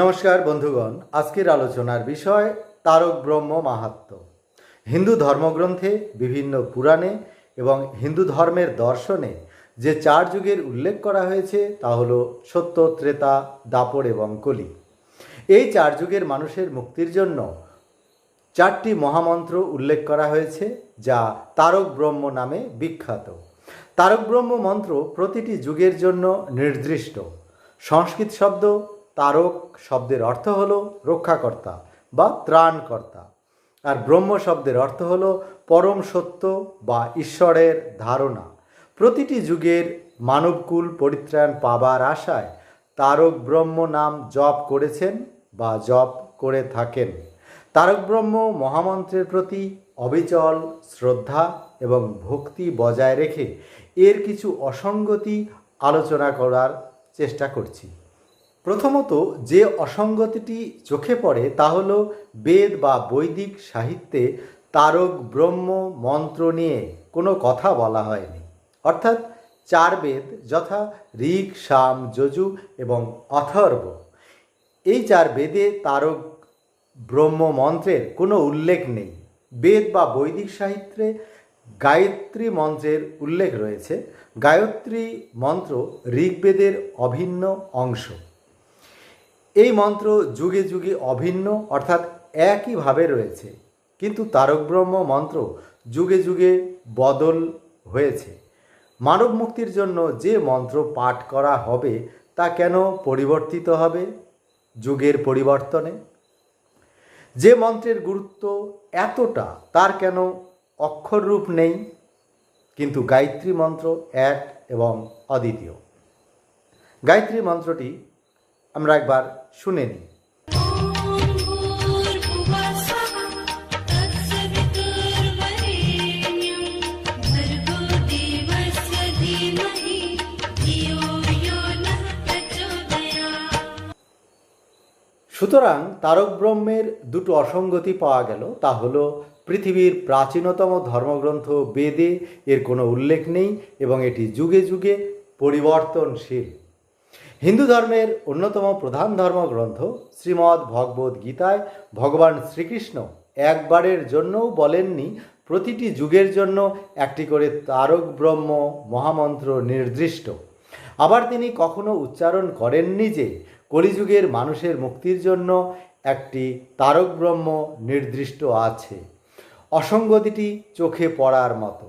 নমস্কার বন্ধুগণ, আজকের আলোচনার বিষয় তারক ব্রহ্ম মাহাত্ম। হিন্দু ধর্মগ্রন্থে বিভিন্ন পুরাণে এবং হিন্দু ধর্মের দর্শনে যে চার যুগের উল্লেখ করা হয়েছে তা হলো সত্য, ত্রেতা, দাপর এবং কলি। এই চার যুগের মানুষের মুক্তির জন্য চারটি মহামন্ত্র উল্লেখ করা হয়েছে, যা তারক ব্রহ্ম নামে বিখ্যাত। তারক ব্রহ্ম মন্ত্র প্রতিটি যুগের জন্য নির্দিষ্ট। সংস্কৃত শব্দ তারক শব্দের অর্থ হল রক্ষাকর্তা বা ত্রাণকর্তা। আর ব্রহ্ম শব্দের অর্থ হল পরম সত্য বা ঈশ্বরের ধারণা। প্রতিটি যুগের মানবকুল পরিত্রাণ পাবার আশায় তারক ব্রহ্ম নাম জপ করেছেন বা জপ করে থাকেন। তারক ব্রহ্ম মহামন্ত্রের প্রতি অবিচল শ্রদ্ধা এবং ভক্তি বজায় রেখে এর কিছু অসঙ্গতি আলোচনা করার চেষ্টা করছি। প্রথমত যে অসঙ্গতিটি চোখে পড়ে তা হল বেদ বা বৈদিক সাহিত্যে তারক ব্রহ্ম মন্ত্র নিয়ে কোনো কথা বলা হয়নি। অর্থাৎ চার বেদ যথা ঋক সাম, যজু এবং অথর্ব। এই চার বেদে তারক ব্রহ্ম মন্ত্রের কোনো উল্লেখ নেই। বেদ বা বৈদিক সাহিত্যে গায়ত্রী মন্ত্রের উল্লেখ রয়েছে। গায়ত্রী মন্ত্র ঋগ্বেদের অভিন্ন অংশ। এই মন্ত্র যুগে যুগে অভিন্ন, অর্থাৎ একইভাবে রয়েছে। কিন্তু তারক ব্রহ্ম মন্ত্র যুগে যুগে বদল হয়েছে। মানব মুক্তির জন্য যে মন্ত্র পাঠ করা হবে, তা কেন পরিবর্তিত হবে যুগের পরিবর্তনে? যে মন্ত্রের গুরুত্ব এতটা, তার কেন অক্ষর রূপ নেই? কিন্তু গায়ত্রী মন্ত্র এক এবং অদ্বিতীয়। গায়ত্রী মন্ত্রটি আমরা একবার শুনে নিই। সুতরাং তারক ব্রহ্মের দুটো অসঙ্গতি পাওয়া গেল। তা হলো, পৃথিবীর প্রাচীনতম ধর্মগ্রন্থ বেদে এর কোনো উল্লেখ নেই এবং এটি যুগে যুগে পরিবর্তনশীল। হিন্দু ধর্মের অন্যতম প্রধান ধর্মগ্রন্থ শ্রীমদ্ ভগবদ্ গীতায় ভগবান শ্রীকৃষ্ণ একবারের জন্যও বলেননি, প্রতিটি যুগের জন্য একটি করে তারক ব্রহ্ম মহামন্ত্র নির্দিষ্ট। আবার তিনি কখনো উচ্চারণ করেননি যে কলিযুগের মানুষের মুক্তির জন্য একটি তারক ব্রহ্ম নির্দিষ্ট আছে। অসঙ্গতিটি চোখে পড়ার মতো।